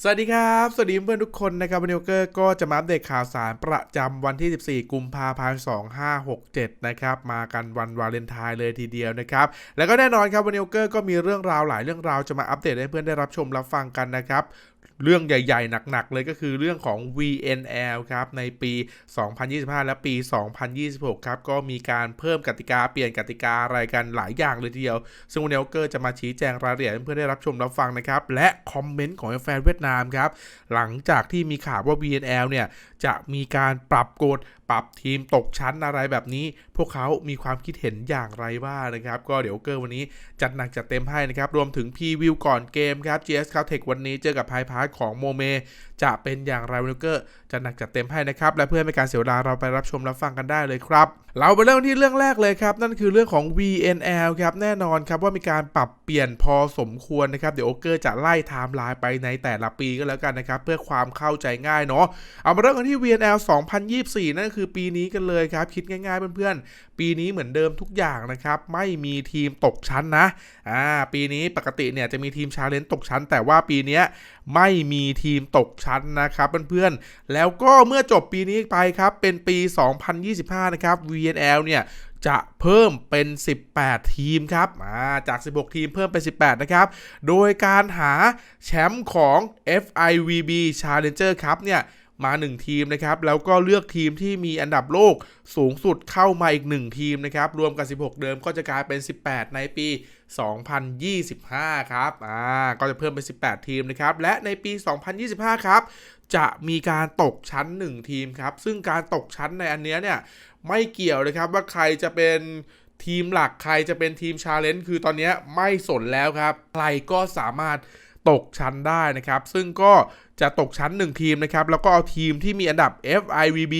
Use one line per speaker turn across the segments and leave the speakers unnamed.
สวัสดีครับ สวัสดีเพื่อนทุกคนนะครับวันนี้เกอร์ก็จะมาอัปเดตข่าวสารประจำวันที่ 14 กุมภาพันธ์ 2567 นะครับ มากันวันวาเลนไทน์เลยทีเดียวนะครับ แล้วก็แน่นอนครับวันนี้เกอร์ก็มีเรื่องราวหลายเรื่องราวจะมาอัปเดตให้เพื่อนได้รับชมรับฟังกันนะครับ เรื่องใหญ่ ๆ หนัก ๆ เลยก็คือเรื่องของ VNL ครับในปี 2025 และปี 2026 ครับ ก็มีการเพิ่มกติกาเปลี่ยนกติกาอะไรกันหลายอย่างเลยทีเดียว ซึ่งวันนี้เกอร์จะมาชี้แจงรายละเอียดเพื่อได้รับชมรับฟังนะครับ และคอมเมนต์ของแฟนเวียดนามครับ หลังจากที่มีข่าวว่า VNL เนี่ย จะมีการปรับกฎปรับทีมตกชั้นอะไรแบบนี้ พวกเขามีความคิดเห็นอย่างไรบ้างนะครับ ก็เดี๋ยวเกอร์วันนี้จัดหนักจัดเต็มให้นะครับ รวมถึงพรีวิวก่อนเกมครับ GS c o u t e c h วันนี้เจอกับไพพาร์ทของโมเม จะเป็นอย่างไรวันนี้เกอร์จัดหนักจัดเต็มให้นะครับ และเพื่อไม่การเสียเวลาเราไปรับชมรับฟังกันได้เลยครับ เราไปเริ่มที่เรื่องแรกเลยครับ นั่นคือเรื่องของ VNL ครับแน่นอนครับว่ามีการปรับเปลี่ยนพอสมควรนะครับ เดี๋ยวโอเกอร์จะไล่ไทม์ไลน์ไปในแต่ละปีก็แล้วกันนะครับ เพื่อความเข้าใจง่ายเนาะเอามาเริ่มกันที่ VNL 2024 นั่นคือปีนี้กันเลยครับ คิดง่าย ๆ เพื่อนๆ ปีนี้เหมือนเดิมทุกอย่างนะครับ ไม่มีทีมตกชั้นนะอ่าปีนี้ปกติเนี่ยจะมีทีมชาเลนจ์ตกชั้น แต่ว่าปีนี้ ไม่มีทีมตกชั้นนะครับเพื่อนๆ แล้วก็เมื่อจบปีนี้ไปครับ เป็นปี 2025 นะครับ VNL เนี่ยจะเพิ่มเป็น 18 ทีมครับาจาก 16 ทีมเพิ่มเป็น 18 นะครับ โดยการหาแชมป์ของ FIVB Challenger ครับเนี่ย มา 1 ทีมนะครับแล้วก็เลือกทีมที่มีอันดับโลกสูงสุดเข้ามาอีก 1 ทีมนะครับรวมกับ 16 เดิมก็จะกลายเป็น 18 ในปี 2025 ครับอ่าก็จะเพิ่มเป็น 18 ทีมนะครับและในปี 2025 ครับจะมีการตกชั้น 1 ทีมครับซึ่งการตกชั้นในอันเนี้ยเนี่ยไม่เกี่ยวนะครับว่าใครจะเป็นทีมหลักใครจะเป็นทีมชาเลนจ์คือตอนนี้ไม่สนแล้วครับ ใครก็สามารถ ตกชั้นได้นะครับ ซึ่งก็จะตกชั้น 1 ทีมนะครับ แล้วก็เอาทีมที่มีอันดับ FIVB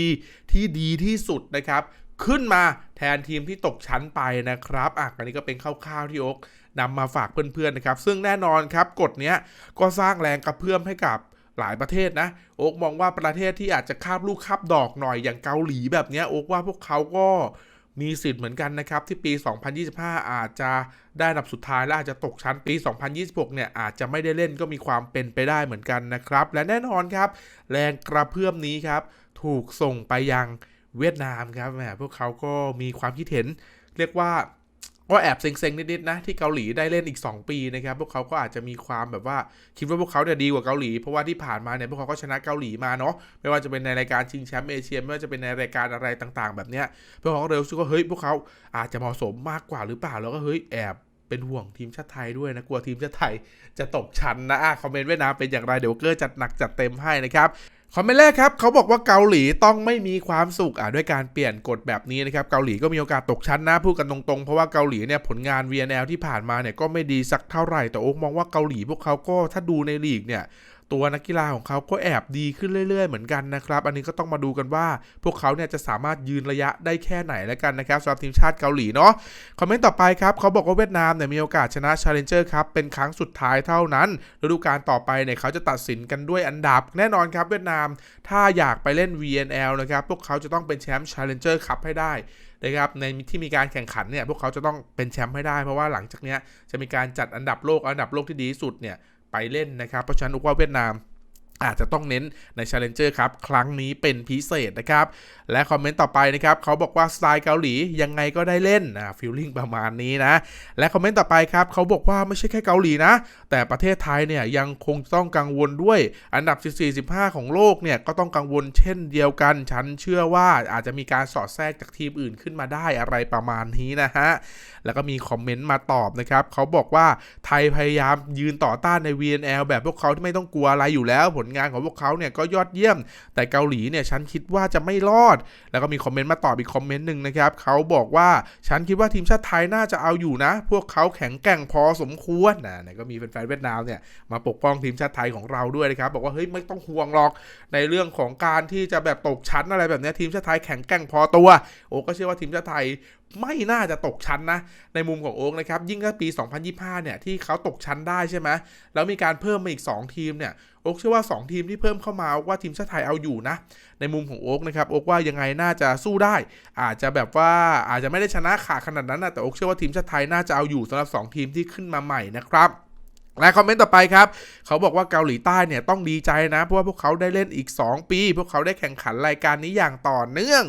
ที่ดีที่สุดนะครับ ขึ้นมาแทนทีมที่ตกชั้นไปนะครับอะอันนี้ก็เป็นคร่าวๆที่โอ๊กนำมาฝากเพื่อนๆนะครับ ซึ่งแน่นอนครับกฎนี้ก็สร้างแรงกระเพื่อมให้กับหลายประเทศนะโอ๊กมองว่าประเทศที่อาจจะคาบลูกคาบดอกหน่อยอย่างเกาหลีแบบนี้โอ๊กว่าพวกเขาก็ มีสิทธิ์เหมือนกันนะครับ ที่ปี 2025 อาจจะได้อันดับสุดท้ายและอาจจะตกชั้นปี 2026 เนี่ยอาจจะไม่ได้เล่นก็มีความเป็นไปได้เหมือนกันนะครับ และแน่นอนครับ แรงกระเพื่อมนี้ครับ ถูกส่งไปยังเวียดนามครับแหมพวกเขาก็มีความคิดเห็น เรียกว่า ก็แอบเซ็งๆ นิดๆนะ ที่เกาหลีได้เล่นอีก 2 ปีนะครับ พวกเขาก็อาจจะมีความแบบว่า คิดว่าพวกเขาเนี่ยดีกว่าเกาหลี เพราะว่าที่ผ่านมาเนี่ยพวกเขาก็ชนะเกาหลีมาเนาะไม่ว่าจะเป็นในรายการชิงแชมป์เอเชียไม่ว่าจะเป็นในรายการอะไรต่างๆ แบบเนี้ยพวกเขาก็เลยรู้สึกว่าเฮ้ยพวกเขาอาจจะเหมาะสมมากกว่าหรือเปล่าแล้วก็เฮ้ยแอบเป็นห่วงทีมชาติไทยด้วยนะกลัวทีมชาติไทยจะตกชั้นนะอะคอมเมนต์ไว้นะเป็นอย่างไรเดี๋ยวเกอร์จัดหนักจัดเต็มให้นะครับ คอมเมนต์แรกครับเขาบอกว่าเกาหลีต้องไม่มีความสุขอะด้วยการเปลี่ยนกฎแบบนี้นะครับเกาหลีก็มีโอกาสตกชั้นนะพูดกันตรงๆ เพราะว่าเกาหลีเนี่ยผลงาน VNL ที่ผ่านมาเนี่ยก็ไม่ดีสักเท่าไหร่แต่โอ๊กมองว่าเกาหลีพวกเขาก็ถ้าดูในลีกเนี่ย ตัวนักกีฬาของเขาก็แอบดีขึ้นเรื่อย ๆ เหมือนกันนะครับ อันนี้ก็ต้องมาดูกันว่าพวกเขาเนี่ยจะสามารถยืนระยะได้แค่ไหนแล้วกันนะครับสำหรับทีมชาติเกาหลีเนาะคอมเมนต์ต่อไปครับเขาบอกว่าเวียดนามเนี่ยมีโอกาสชนะ Challenger ครับเป็นครั้งสุดท้ายเท่านั้นฤดูกาลต่อไปเนี่ยเขาจะตัดสินกันด้วยอันดับ แน่นอนครับเวียดนาม ถ้าอยากไปเล่น VNL นะครับพวกเขาจะต้องเป็นแชมป์ Challenger ครับให้ได้นะครับในที่มีการแข่งขันเนี่ยพวกเขาจะต้องเป็นแชมป์ให้ได้ เพราะว่าหลังจากนี้จะมีการจัดอันดับโลกอันดับโลกที่ดีที่สุดเนี่ย เล่นนะครับ เพราะฉะนั้นอุกว่าเวียดนาม อาจจะต้องเน้นใน Challenger ครับ ครั้งนี้เป็นพิเศษนะครับ และคอมเมนต์ต่อไปนะครับเขาบอกว่าสไตล์เกาหลียังไงก็ได้เล่นอ่าฟีลลิ่งประมาณนี้นะ และคอมเมนต์ต่อไปครับเขาบอกว่าไม่ใช่แค่เกาหลีนะ แต่ประเทศไทยเนี่ยยังคงต้องกังวลด้วย อันดับ 14-15 ของโลกเนี่ยก็ต้องกังวลเช่นเดียวกัน ฉันเชื่อว่าอาจจะมีการสอดแทรกจากทีมอื่นขึ้นมาได้อะไรประมาณนี้นะฮะแล้วก็มีคอมเมนต์มาตอบนะครับเขาบอกว่าไทยพยายามยืนต่อต้านใน VNL แบบพวกเขาที่ไม่ต้องกลัวอะไรอยู่แล้วผลลงานของพวกเขาเนี่ยก็ยอดเยี่ยม แต่เกาหลีเนี่ยฉันคิดว่าจะไม่รอด แล้วก็มีคอมเมนต์มาตอบอีกคอมเมนต์หนึ่งนะครับเขาบอกว่าฉันคิดว่าทีมชาติไทยน่าจะเอาอยู่นะ พวกเขาแข็งแกร่งพอสมควรนะนี่ยก็มีแฟนๆเวียดนามเนี่ยมาปกป้องทีมชาติไทยของเราด้วยนะครับบอกว่าเฮ้ยไม่ต้องห่วงหรอกในเรื่องของการที่จะแบบตกชั้นอะไรแบบนี้ทีมชาติไทยแข็งแกร่งพอตัว โอ้ก็เชื่อว่าทีมชาติไทย ไม่น่าจะตกชั้นนะ ในมุมของโอ๊กนะครับ ยิ่งถ้าปี 2025 เนี่ย ที่เขาตกชั้นได้ใช่ไหมแล้วมีการเพิ่มมาอีก 2 ทีมเนี่ย โอ๊กเชื่อว่า 2 ทีมที่เพิ่มเข้ามาว่าทีมชาติไทยเอาอยู่นะ ในมุมของโอ๊กนะครับ โอ๊กว่ายังไงน่าจะสู้ได้ อาจจะแบบว่าอาจจะไม่ได้ชนะขาดขนาดนั้นนะแต่โอ๊กเชื่อว่าทีมชาติไทยน่าจะเอาอยู่สำหรับ 2 ทีมที่ขึ้นมาใหม่นะครับและคอมเมนต์ต่อไปครับ เขาบอกว่าเกาหลีใต้เนี่ยต้องดีใจนะ เพราะว่าพวกเขาได้เล่นอีก 2 ปี พวกเขาได้แข่งขันรายการนี้อย่างต่อเนื่อง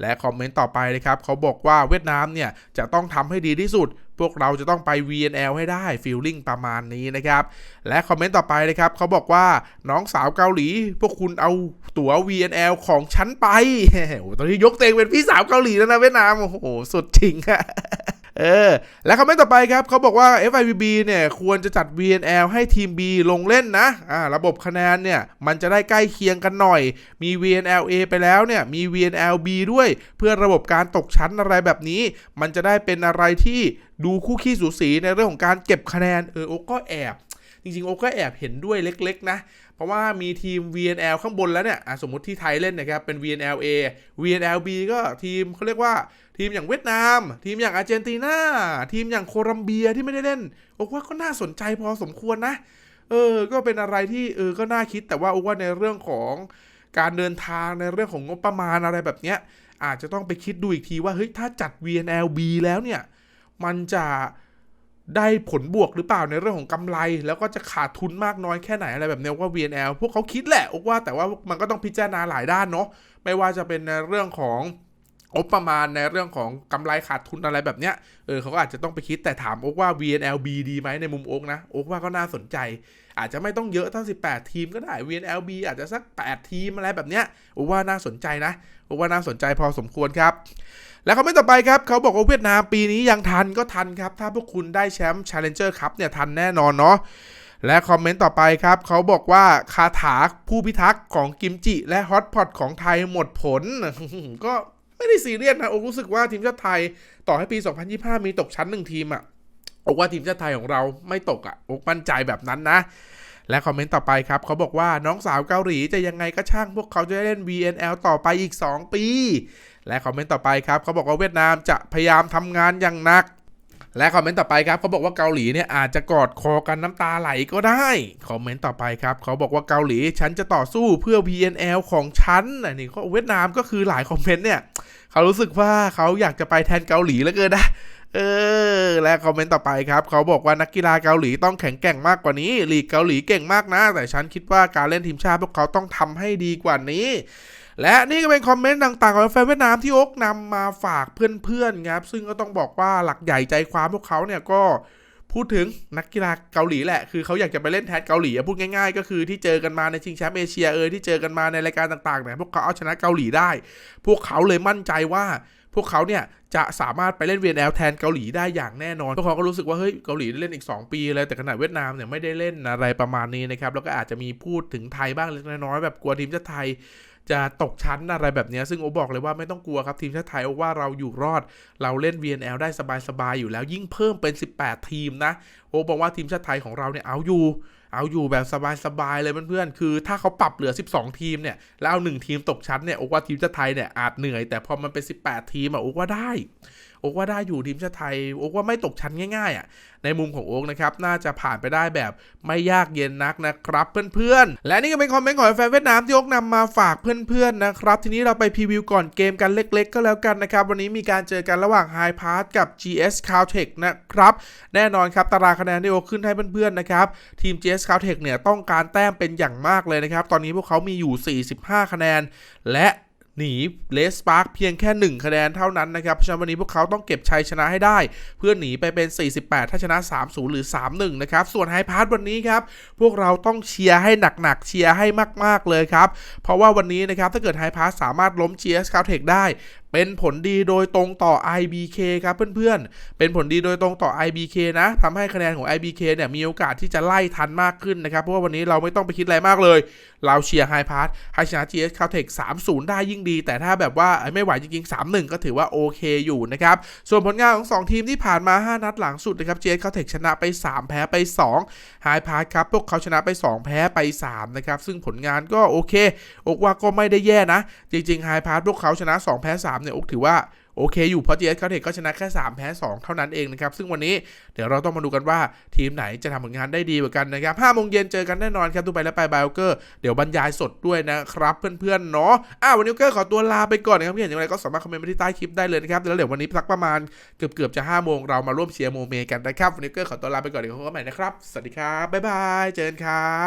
และคอมเมนต์ต่อไปนะครับเขาบอกว่าเวียดนามเนี่ยจะต้องทำให้ดีที่สุด พวกเราจะต้องไป VNL ให้ได้ฟีลลิ่งประมาณนี้นะครับ และคอมเมนต์ต่อไปนะครับเขาบอกว่าน้องสาวเกาหลี พวกคุณเอาตั๋ว VNL ของฉันไปโอ้ตอนนี้ยกเตงเป็นพี่สาวเกาหลีแล้วนะเวียดนามโอ้โหสุดจริงอะ เออ และคำแมนต์ต่อไปครับเขาบอกว่า FIVB เนี่ยควรจะจัด VNL ให้ทีม B ลงเล่นนะอ่าระบบคะแนนเนี่ยมันจะได้ใกล้เคียงกันหน่อย มี VNL A ไปแล้วเนี่ยมี VNL B ด้วย เพื่อระบบการตกชั้นอะไรแบบนี้ มันจะได้เป็นอะไรที่ดูคู่ขี้สูสีในเรื่องของการเก็บคะแนนเออโอก็แอบ จริงๆโอก็แอบเห็นด้วยเล็กๆนะ เพราะว่ามีทีม VNL ข้างบนแล้วเนี่ยอะสมมติที่ไทยเล่นนะครับ เป็น VNL A VNL B ก็ทีมเขาเรียกว่าทีมอย่างเวียดนาม ทีมอย่างอาร์เจนตินาทีมอย่างโคลัมเบียที่ไม่ได้เล่นโอกว่าก็น่าสนใจพอสมควรนะ เออ ก็เป็นอะไรที่เออก็น่าคิดแต่ว่าโอกว่าในเรื่องของการเดินทางในเรื่องของงบประมาณอะไรแบบเนี้ยอาจจะต้องไปคิดดูอีกทีว่าเฮ้ยถ้าจัด VNL B แล้วเนี่ย มันจะ ได้ผลบวกหรือเปล่าในเรื่องของกำไร แล้วก็จะขาดทุนมากน้อยแค่ไหนอะไรแบบนี้ว่า VNL พวกเขาคิดแหละอกว่าแต่ว่ามันก็ต้องพิจารณาหลายด้านเนาะไม่ว่าจะเป็นในเรื่องของ งบประมาณในเรื่องของกำไรขาดทุนอะไรแบบเนี้ย เออเขาก็อาจจะต้องไปคิดแต่ถามโอ๊กว่า VNLB ดีไหมในมุมโอ๊กนะ โอ๊กว่าก็น่าสนใจ อาจจะไม่ต้องเยอะเท่า 18 ทีมก็ได้ VNLB อาจจะสัก 8 ทีมอะไรแบบเนี้ย โอ๊กว่าน่าสนใจนะ โอ๊กว่าน่าสนใจพอสมควรครับ แล้วคอมเมนต์ต่อไปครับ เขาบอกว่าเวียดนามปีนี้ยังทันก็ทันครับ ถ้าพวกคุณได้แชมป์ Challenger ครับเนี่ยทันแน่นอนเนาะและคอมเมนต์ต่อไปครับเขาบอกว่าคาถาผู้พิทักษ์ของกิมจิ และฮอตพอตของไทยหมดผลก็ ไม่ได้ซีเรียสนะโอ้รู้สึกว่าทีมชาติไทยต่อให้ปี 2025 มีตกชั้นหนึ่งทีมอะโอ้ว่าทีมชาติไทยของเราไม่ตกอะโอ้มั่นใจแบบนั้นนะ และคอมเมนต์ต่อไปครับเขาบอกว่าน้องสาวเกาหลีจะยังไงก็ช่างพวกเขาจะได้เล่น VNL ต่อไปอีก 2 ปี และคอมเมนต์ต่อไปครับเขาบอกว่าเวียดนามจะพยายามทำงานอย่างหนัก และคอมเมนต์ต่อไปครับเขาบอกว่าเกาหลีเนี่ยอาจจะกอดคอกันน้ำตาไหลก็ได้คอมเมนต์ต่อไปครับเขาบอกว่าเกาหลีฉันจะต่อสู้เพื่อ VNL ของฉันอันนี้ก็เวียดนามก็คือหลายคอมเมนต์เนี่ยเขารู้สึกว่าเขาอยากจะไปแทนเกาหลีแล้วเกินนะเออ และคอมเมนต์ต่อไปครับ เขาบอกว่านักกีฬาเกาหลีต้องแข็งแกร่งมากกว่านี้ลีกเกาหลีเก่งมากนะ แต่ฉันคิดว่าการเล่นทีมชาติพวกเขาต้องทำให้ดีกว่านี้ และนี่ก็เป็นคอมเมนต์ต่างๆของแฟนเวียดนามที่โอ๊กนำมาฝากเพื่อนๆครับซึ่งก็ต้องบอกว่าหลักใหญ่ใจความพวกเขาเนี่ยก็พูดถึงนักกีฬาเกาหลีแหละ คือเขาอยากจะไปเล่นแทนเกาหลีพูดง่ายๆ ก็คือที่เจอกันมาในชิงแชมป์เอเชียเออที่เจอกันมาในรายการต่างๆเนี่ยพวกเขาเอาชนะเกาหลีได้ พวกเขาเลยมั่นใจว่า พวกเขาเนี่ยจะสามารถไปเล่น VNL แทนเกาหลีได้อย่างแน่นอน พวกเขาก็รู้สึกว่าเฮ้ยเกาหลีได้เล่นอีก 2 ปีเลยแต่ขณะเวียดนามเนี่ยไม่ได้เล่นอะไรประมาณนี้นะครับแล้วก็อาจจะมีพูดถึงไทยบ้างเล็กน้อยแบบกลัวทีมชาติไทย จะตกชั้นอะไรแบบนี้ ซึ่งโอบอกเลยว่าไม่ต้องกลัวครับทีมชาติไทยโอว่าเราอยู่รอด เราเล่น VNL ได้สบายๆอยู่แล้วยิ่งเพิ่มเป็น 18 ทีมนะ โอบอกว่าทีมชาติไทยของเราเนี่ยเอาอยู่เอาอยู่แบบสบายๆเลยเพื่อนๆ คือถ้าเขาปรับเหลือ 12 ทีมเนี่ย แล้วเอา1ทีมตกชั้นเนี่ย โอ้ว่าทีมชาติไทยเนี่ยอาจเหนื่อย แต่พอมันเป็น 18 ทีมอะโอ้ว่าได้ โอกว่าได้อยู่ทีมชาติไทยโอกว่าไม่ตกชั้นง่ายๆอะในมุมของโอ๊กนะครับน่าจะผ่านไปได้แบบไม่ยากเย็นนักนะครับเพื่อนๆ และนี่ก็เป็นคอมเมนต์ของแฟนเวียดนามที่โอ๊กนำมาฝากเพื่อนๆนะครับทีนี้เราไปพรีวิวก่อนเกมกันเล็ก ๆ ก็แล้วกันนะครับวันนี้มีการเจอกันระหว่าง High Pass กับ GS Caltech นะครับแน่นอนครับตารางคะแนนที่โอ๊กขึ้นให้เพื่อนๆนะครับทีม GS Caltech เนี่ยต้องการแต้มเป็นอย่างมากเลยนะครับตอนนี้พวกเขามีอยู่ 45 คะแนน และ หนีเลสปาร์กเพียงแค่ 1 คะแนนเท่านั้นนะครับเพราะฉะนั้นวันนี้พวกเขาต้องเก็บชัยชนะให้ได้ เพื่อหนีไปเป็น 48 ถ้าชนะ 3-0 หรือ 3-1 นะครับ ส่วนไฮพาร์ทวันนี้ครับ พวกเราต้องเชียร์ให้หนักๆ เชียร์ให้มากๆเลยครับ เพราะว่าวันนี้นะครับ ถ้าเกิดไฮพาร์ทสามารถล้ม GS c a l t e c h ได้ เป็นผลดีโดยตรงต่อ IBK ครับเพื่อนๆ เป็นผลดีโดยตรงต่อ IBK นะทำให้คะแนนของ IBK เนี่ยมีโอกาสที่จะไล่ทันมากขึ้นนะครับ เพราะว่าวันนี้เราไม่ต้องไปคิดอะไรมากเลย เราเชียร์ไฮพาร์ทให้ชนะ GS c a l t e c h 3-0 ได้ยิ่งดี แต่ถ้าแบบว่าไม่ไหวจริงๆ 3-1 ก็ถือว่าโอเคอยู่นะครับ ส่วนผลงานของ 2 ทีมที่ผ่านมา 5 นัดหลังสุดนะครับ GS c a l t e c h ชนะไป 3 แพ้ไป2ไฮพาร์ทครับพวกเขาชนะไป 2 แพ้ไป3นะครับซึ่งผลงานก็โอเคอกว่าก็ไม่ได้แย่นะ จริงๆไฮพาร์ทพวกเขาชนะ 2 แพ้ 3เนี่ยอกถือว่าโอเคอยู่เพราะ GS เขาเทคก็ชนะแค่ 3 แพ้ 2 เท่านั้นเองนะครับ ซึ่งวันนี้เดี๋ยวเราต้องมาดูกันว่าทีมไหนจะทำผลงานได้ดีกว่ากันนะครับ5โมงเย็นเจอกันแน่นอนครับดูไปแล้วไปบายเกอร์เดี๋ยวบรรยายสดด้วยนะครับ เพื่อนๆเนาะอะวันนี้เกอร์ขอตัวลาไปก่อนนะครับเพี่เห็นอย่างไรก็สามารถคอมเมนต์มาที่ใต้คลิปได้เลยนะครับแล้วเดี๋ยววันนี้สักประมาณเกือบๆจะ5โมงเรามาร่วมเชียร์โมเมกันนะครับวันนี้เกอร์ขอตัวลาไปก่อนเดี๋ยวพบกันใหม่นะครับสวัสดีครับบ๊ายบายเจอกันครับ